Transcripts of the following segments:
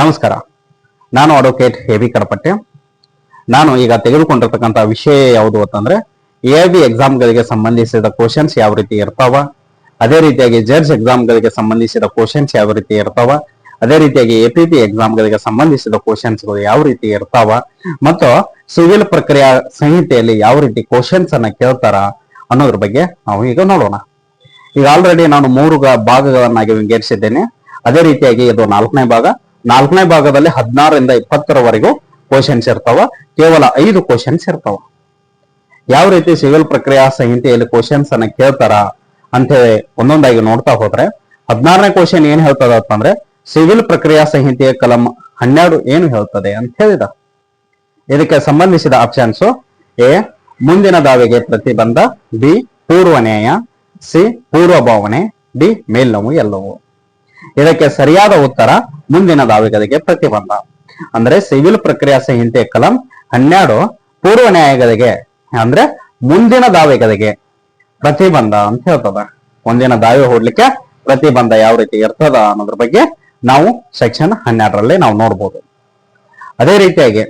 ನಮಸ್ಕಾರ. ನಾನು advocate A B ಕಡಪಟ್ಟೆ. ನಾನು ಈಗ ತೆಗೆದುಕೊಂಡಿರ್ತಕ್ಕಂಥ ವಿಷಯ ಯಾವುದು ಅಂತಂದ್ರೆ ಎ ಬಿ ಎಕ್ಸಾಮ್ಗಳಿಗೆ ಸಂಬಂಧಿಸಿದ ಕ್ವಶನ್ಸ್ ಯಾವ ರೀತಿ ಇರ್ತಾವ, ಅದೇ ರೀತಿಯಾಗಿ ಜಡ್ಜ್ ಎಕ್ಸಾಮ್ಗಳಿಗೆ ಸಂಬಂಧಿಸಿದ ಕ್ವಶನ್ಸ್ ಯಾವ ರೀತಿ ಇರ್ತಾವ, ಅದೇ ರೀತಿಯಾಗಿ ಎ ಪಿ ಪಿ ಎಕ್ಸಾಮ್ಗಳಿಗೆ ಸಂಬಂಧಿಸಿದ ಕ್ವಶನ್ಸ್ಗಳು ಯಾವ ರೀತಿ ಇರ್ತಾವ, ಮತ್ತು ಸಿವಿಲ್ ಪ್ರಕ್ರಿಯಾ ಸಂಹಿತೆಯಲ್ಲಿ ಯಾವ ರೀತಿ ಕ್ವಶನ್ಸ್ ಅನ್ನ ಕೇಳ್ತಾರ ಅನ್ನೋದ್ರ ಬಗ್ಗೆ ನಾವು ಈಗ ನೋಡೋಣ. ಈಗ ಆಲ್ರೆಡಿ ನಾನು ಮೂರು ಭಾಗಗಳನ್ನಾಗಿ ವಿಂಗಡಿಸಿದ್ದೇನೆ. ಅದೇ ರೀತಿಯಾಗಿ ಇದು ನಾಲ್ಕನೇ ಭಾಗ. ನಾಲ್ಕನೇ ಭಾಗದಲ್ಲಿ ಹದಿನಾರರಿಂದ ಇಪ್ಪತ್ತರವರೆಗೂ ಕ್ವಶನ್ಸ್ ಇರ್ತಾವ. ಕೇವಲ ಐದು ಕ್ವಶನ್ಸ್ ಇರ್ತಾವ. ಯಾವ ರೀತಿ ಸಿವಿಲ್ ಪ್ರಕ್ರಿಯಾ ಸಂಹಿತೆಯಲ್ಲಿ ಕ್ವಶನ್ಸ್ ಅನ್ನ ಕೇಳ್ತಾರ ಅಂತ ಒಂದೊಂದಾಗಿ ನೋಡ್ತಾ ಹೋದ್ರೆ, ಹದಿನಾರನೇ ಕ್ವಶನ್ ಏನ್ ಹೇಳ್ತದ ಅಂತಂದ್ರೆ, ಸಿವಿಲ್ ಪ್ರಕ್ರಿಯಾ ಸಂಹಿತೆಯ ಕಲಂ ಹನ್ನೆರಡು ಏನು ಹೇಳ್ತದೆ ಅಂತ ಹೇಳಿದ. ಇದಕ್ಕೆ ಸಂಬಂಧಿಸಿದ ಆಪ್ಷನ್ಸ್ ಎ, ಮುಂದಿನ ದಾವೆಗೆ ಪ್ರತಿಬಂಧ, ಬಿ ಪೂರ್ವ ಸಿ ಪೂರ್ವ ಭಾವನೆ ಡಿ, ಮೇಲ್ನೋವು, ಎಲ್ಲವು. ಇದಕ್ಕೆ ಸರಿಯಾದ ಉತ್ತರ ಮುಂದಿನ ದಾವೆಗಳಿಗೆ ಪ್ರತಿಬಂಧ. ಅಂದ್ರೆ ಸಿವಿಲ್ ಪ್ರಕ್ರಿಯಾ ಸಂಹಿತೆ ಕಲಂ ಹನ್ನೆರಡು ಪೂರ್ವ ನ್ಯಾಯಗದಿಗೆ ಅಂದ್ರೆ ಮುಂದಿನ ದಾವೆಗಳಿಗೆ ಪ್ರತಿಬಂಧ ಅಂತ ಹೇಳ್ತದ. ಮುಂದಿನ ದಾವೆ ಹೂಡ್ಲಿಕ್ಕೆ ಪ್ರತಿಬಂಧ ಯಾವ ರೀತಿ ಇರ್ತದ ಅನ್ನೋದ್ರ ಬಗ್ಗೆ ನಾವು ಸೆಕ್ಷನ್ ಹನ್ನೆರಡರಲ್ಲಿ ನಾವು ನೋಡ್ಬೋದು. ಅದೇ ರೀತಿಯಾಗಿ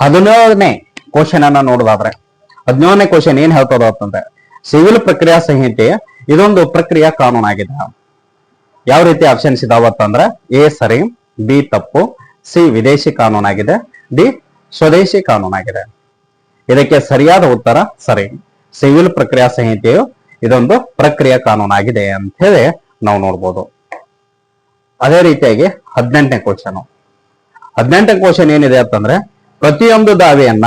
ಹದಿನೇಳನೇ ಕ್ವಶನ್ ಅನ್ನ ನೋಡೋದಾದ್ರೆ, ಹದಿನೇಳನೇ ಕ್ವಶನ್ ಏನ್ ಹೇಳ್ತದ ಅಂತಂದ್ರೆ, ಸಿವಿಲ್ ಪ್ರಕ್ರಿಯಾ ಸಂಹಿತೆ ಇದೊಂದು ಪ್ರಕ್ರಿಯಾ ಕಾನೂನಾಗಿದೆ. ಯಾವ ರೀತಿ ಆಪ್ಷನ್ಸ್ ಇದಾವ ಅಂತಂದ್ರೆ ಎ ಸರಿ, ಬಿ ತಪ್ಪು, ಸಿ ವಿದೇಶಿ ಕಾನೂನಾಗಿದೆ, ಡಿ ಸ್ವದೇಶಿ ಕಾನೂನಾಗಿದೆ. ಇದಕ್ಕೆ ಸರಿಯಾದ ಉತ್ತರ ಸರಿ. ಸಿವಿಲ್ ಪ್ರಕ್ರಿಯಾ ಸಂಹಿತೆಯು ಇದೊಂದು ಪ್ರಕ್ರಿಯೆ ಕಾನೂನಾಗಿದೆ ಅಂತ ಹೇಳಿ ನಾವು ನೋಡ್ಬೋದು. ಅದೇ ರೀತಿಯಾಗಿ ಹದಿನೆಂಟನೇ ಕ್ವಶನ್ ಹದಿನೆಂಟನೇ ಕ್ವಶನ್ ಏನಿದೆ ಅಂತಂದ್ರೆ ಪ್ರತಿಯೊಂದು ದಾವೆಯನ್ನ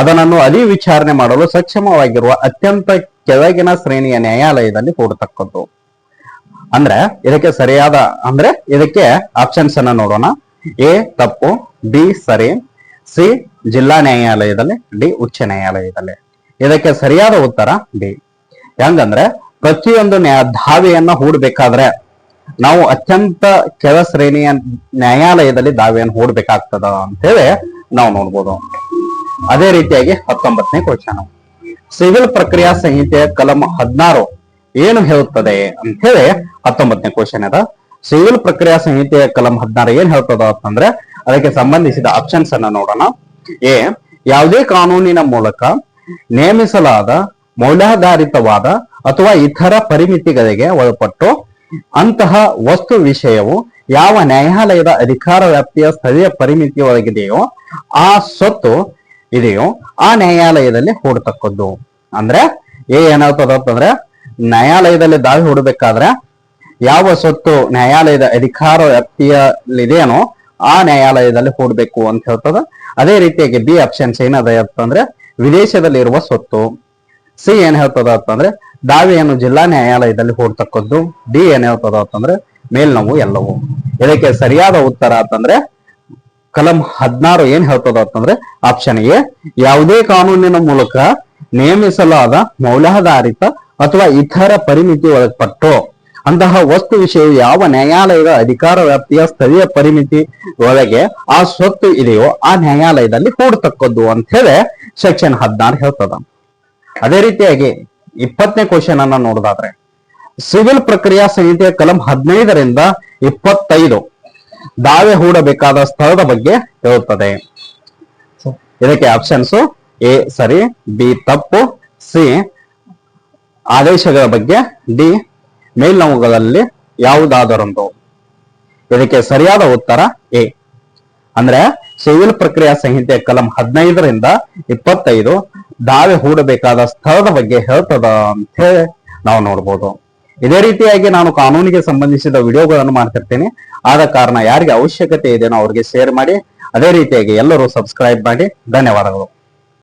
ಅದನ್ನು ಅಲಿ ವಿಚಾರಣೆ ಮಾಡಲು ಸಕ್ಷಮವಾಗಿರುವ ಅತ್ಯಂತ ಕೆಳಗಿನ ಶ್ರೇಣಿಯ ನ್ಯಾಯಾಲಯದಲ್ಲಿ ಹೂಡತಕ್ಕದ್ದು. ಅಂದ್ರೆ ಇದಕ್ಕೆ ಸರಿಯಾದ ಅಂದ್ರೆ ಇದಕ್ಕೆ ಆಪ್ಷನ್ಸ್ ಅನ್ನ ನೋಡೋಣ. ಎ, ತಪ್ಪು. ಬಿ, ಸರಿ. ಸಿ, ಜಿಲ್ಲಾ ನ್ಯಾಯಾಲಯದಲ್ಲಿ. ಡಿ, ಉಚ್ಚ ನ್ಯಾಯಾಲಯದಲ್ಲಿ. ಇದಕ್ಕೆ ಸರಿಯಾದ ಉತ್ತರ ಡಿ ಹೆಂಗಂದ್ರೆ ಪ್ರತಿಯೊಂದು ನ್ಯಾಯ ದಾವೆಯನ್ನ ಹೂಡ್ಬೇಕಾದ್ರೆ ನಾವು ಅತ್ಯಂತ ಕೆಳ ಶ್ರೇಣಿಯ ನ್ಯಾಯಾಲಯದಲ್ಲಿ ದಾವೆಯನ್ನು ಹೂಡ್ಬೇಕಾಗ್ತದ ಅಂತ ಹೇಳಿ ನಾವು ನೋಡ್ಬೋದು. ಅದೇ ರೀತಿಯಾಗಿ ಹತ್ತೊಂಬತ್ತನೇ ಕ್ವಶನ್ ಸಿವಿಲ್ ಪ್ರಕ್ರಿಯಾ ಸಂಹಿತೆಯ ಕಲಂ ಹದಿನಾರು. ಏನು ಹೇಳುತ್ತದೆ ಅಂತ ಹೇಳಿ ಹತ್ತೊಂಬತ್ತನೇ ಕ್ವಶನ್ ಅದ. ಸಿವಿಲ್ ಪ್ರಕ್ರಿಯಾ ಸಂಹಿತೆಯ ಕಲಂ ಹದಿನಾರು ಏನ್ ಹೇಳ್ತದ ಅಂತಂದ್ರೆ ಅದಕ್ಕೆ ಸಂಬಂಧಿಸಿದ ಆಪ್ಷನ್ಸ್ ಅನ್ನ ನೋಡೋಣ. ಎ, ಯಾವುದೇ ಕಾನೂನಿನ ಮೂಲಕ ನೇಮಿಸಲಾದ ಮೌಲ್ಯಾಧಾರಿತವಾದ ಅಥವಾ ಇತರ ಪರಿಮಿತಿಗಳಿಗೆ ಒಳಪಟ್ಟು ಅಂತಹ ವಸ್ತು ವಿಷಯವು ಯಾವ ನ್ಯಾಯಾಲಯದ ಅಧಿಕಾರ ವ್ಯಾಪ್ತಿಯ ಸ್ಥಳೀಯ ಪರಿಮಿತಿಯೊಳಗಿದೆಯೋ ಆ ಸ್ವತ್ತು ಇದೆಯೋ ಆ ನ್ಯಾಯಾಲಯದಲ್ಲಿ ಹೂಡತಕ್ಕದ್ದು. ಅಂದ್ರೆ ಏ ಏನಾಗ್ತದ ಅಂತಂದ್ರೆ ನ್ಯಾಯಾಲಯದಲ್ಲಿ ದಾವೆ ಹೂಡಬೇಕಾದ್ರೆ ಯಾವ ಸ್ವತ್ತು ನ್ಯಾಯಾಲಯದ ಅಧಿಕಾರ ವ್ಯಾಪ್ತಿಯಲ್ಲಿದೆಯೋ ಆ ನ್ಯಾಯಾಲಯದಲ್ಲಿ ಹೂಡಬೇಕು ಅಂತ ಹೇಳ್ತದ. ಅದೇ ರೀತಿಯಾಗಿ ಬಿ ಆಪ್ಷನ್ಸ್ ಏನದ ಅಂತಂದ್ರೆ ವಿದೇಶದಲ್ಲಿರುವ ಸ್ವತ್ತು ಸಿ ಏನ್ ಹೇಳ್ತದ ಅಂತಂದ್ರೆ ದಾವೆಯನ್ನು ಜಿಲ್ಲಾ ನ್ಯಾಯಾಲಯದಲ್ಲಿ ಹೂಡ್ತಕ್ಕದ್ದು. ಡಿ ಏನ್ ಹೇಳ್ತದ ಅಂತಂದ್ರೆ ಮೇಲ್ನೋವು ಎಲ್ಲವು. ಇದಕ್ಕೆ ಸರಿಯಾದ ಉತ್ತರ ಅಂತಂದ್ರೆ ಕಲಂ ಹದಿನಾರು ಏನ್ ಹೇಳ್ತದ ಅಂತಂದ್ರೆ ಆಪ್ಷನ್ ಎ, ಯಾವುದೇ ಕಾನೂನಿನ ಮೂಲಕ ನೇಮಿಸಲಾದ ಮೌಲ್ಯಾಧಾರಿತ ಅಥವಾ ಇತರ ಪರಿಮಿತಿ ಒಳಪಟ್ಟು ಅಂತಹ ವಸ್ತು ವಿಷಯವು ಯಾವ ನ್ಯಾಯಾಲಯದ ಅಧಿಕಾರ ವ್ಯಾಪ್ತಿಯ ಸ್ಥಳೀಯ ಪರಿಮಿತಿ ಒಳಗೆ ಆ ಸ್ವತ್ತು ಇದೆಯೋ ಆ ನ್ಯಾಯಾಲಯದಲ್ಲಿ ಕೂಡತಕ್ಕದ್ದು ಅಂತ ಹೇಳಿ ಸೆಕ್ಷನ್ ಹದಿನಾರು ಹೇಳ್ತದ. ಅದೇ ರೀತಿಯಾಗಿ ಇಪ್ಪತ್ತನೇ ಕ್ವಶನ್ ಅನ್ನ ನೋಡೋದಾದ್ರೆ ಸಿವಿಲ್ ಪ್ರಕ್ರಿಯಾ ಸಂಹಿತೆಯ ಕಲಂ ಹದಿನೈದರಿಂದ ಇಪ್ಪತ್ತೈದು ದಾವೆ ಹೂಡಬೇಕಾದ ಸ್ಥಳದ ಬಗ್ಗೆ ಹೇಳುತ್ತದೆ. ಇದಕ್ಕೆ ಆಪ್ಷನ್ಸ್ ಎ ಸರಿ ಬಿ ತಪ್ಪು ಸಿ ಆದೇಶಗಳ ಬಗ್ಗೆ ಡಿ ಮೇಲ್ನವುಗಳಲ್ಲಿ ಯಾವುದಾದರೊಂದು? ಇದಕ್ಕೆ ಸರಿಯಾದ ಉತ್ತರ ಎ. ಅಂದ್ರೆ ಸಿವಿಲ್ ಪ್ರಕ್ರಿಯಾ ಸಂಹಿತೆ ಕಲಂ ಹದಿನೈದರಿಂದ ಇಪ್ಪತ್ತೈದು ದಾವೆ ಹೂಡಬೇಕಾದ ಸ್ಥಳದ ಬಗ್ಗೆ ಹೇಳ್ತದ ಅಂತ ಹೇಳಿ ನಾವು ನೋಡ್ಬೋದು. ಇದೇ ರೀತಿಯಾಗಿ ನಾನು ಕಾನೂನಿಗೆ ಸಂಬಂಧಿಸಿದ ವಿಡಿಯೋಗಳನ್ನು ಮಾಡ್ತಿರ್ತೀನಿ. ಆದ ಕಾರಣ ಯಾರಿಗೆ ಅವಶ್ಯಕತೆ ಇದೆಯೋ ಅವ್ರಿಗೆ ಶೇರ್ ಮಾಡಿ. ಅದೇ ರೀತಿಯಾಗಿ ಎಲ್ಲರೂ ಸಬ್ಸ್ಕ್ರೈಬ್ ಮಾಡಿ. ಧನ್ಯವಾದಗಳು.